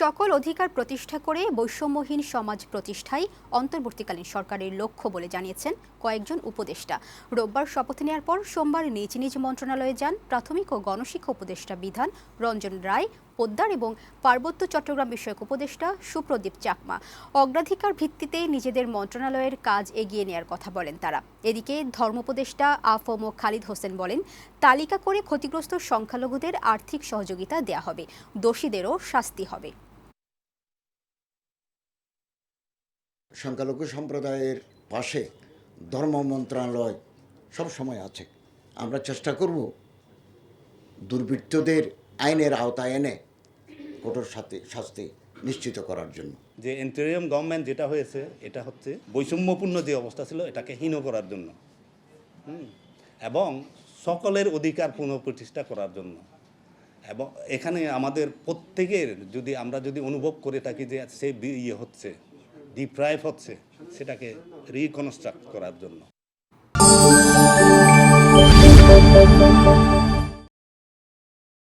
সকল অধিকার প্রতিষ্ঠা করে বৈষম্যহীন সমাজ প্রতিষ্ঠাই অন্তর্বর্তীকালীন সরকারের লক্ষ্য বলে জানিয়েছেন কয়েকজন উপদেষ্টা। রোববার শপথ নেওয়ার পর সোমবার নিজ নিজ মন্ত্রণালয়ে যান প্রাথমিক ও গণশিক্ষা উপদেষ্টা বিধান রঞ্জন রায় পোদ্দার এবং পার্বত্য চট্টগ্রাম বিষয়ক উপদেষ্টা সুপ্রদীপ চাকমা। অগ্রাধিকার ভিত্তিতে নিজেদের মন্ত্রণালয়ের কাজ এগিয়ে নেয়ার কথা বলেন তারা। এদিকে ধর্মোপদেষ্টা আফম খালিদ হোসেন বলেন, তালিকা করে ক্ষতিগ্রস্ত সংখ্যালঘুদের আর্থিক সহযোগিতা দেয়া হবে, দোষীদেরও শাস্তি হবে। সংখ্যালঘু সম্প্রদায়ের পাশে ধর্ম মন্ত্রণালয় সব সময় আছে। আমরা চেষ্টা করব দুর্বৃত্তদের আইনের আওতায় এনে কঠোর সাথে শাস্তি নিশ্চিত করার জন্য। যে ইন্টেরিয়াম গভর্নমেন্ট যেটা হয়েছে, এটা হচ্ছে বৈষম্যপূর্ণ যে অবস্থা ছিল, এটাকে হীন করার জন্য। এবং সকলের অধিকার পুনঃপ্রতিষ্ঠা করার জন্য। এবং এখানে আমাদের প্রত্যেকের যদি আমরা যদি অনুভব করে থাকি যে সে ইয়ে হচ্ছে ডিপ্রাইভ হচ্ছে, সেটাকে রিকনস্ট্রাক্ট করার জন্য।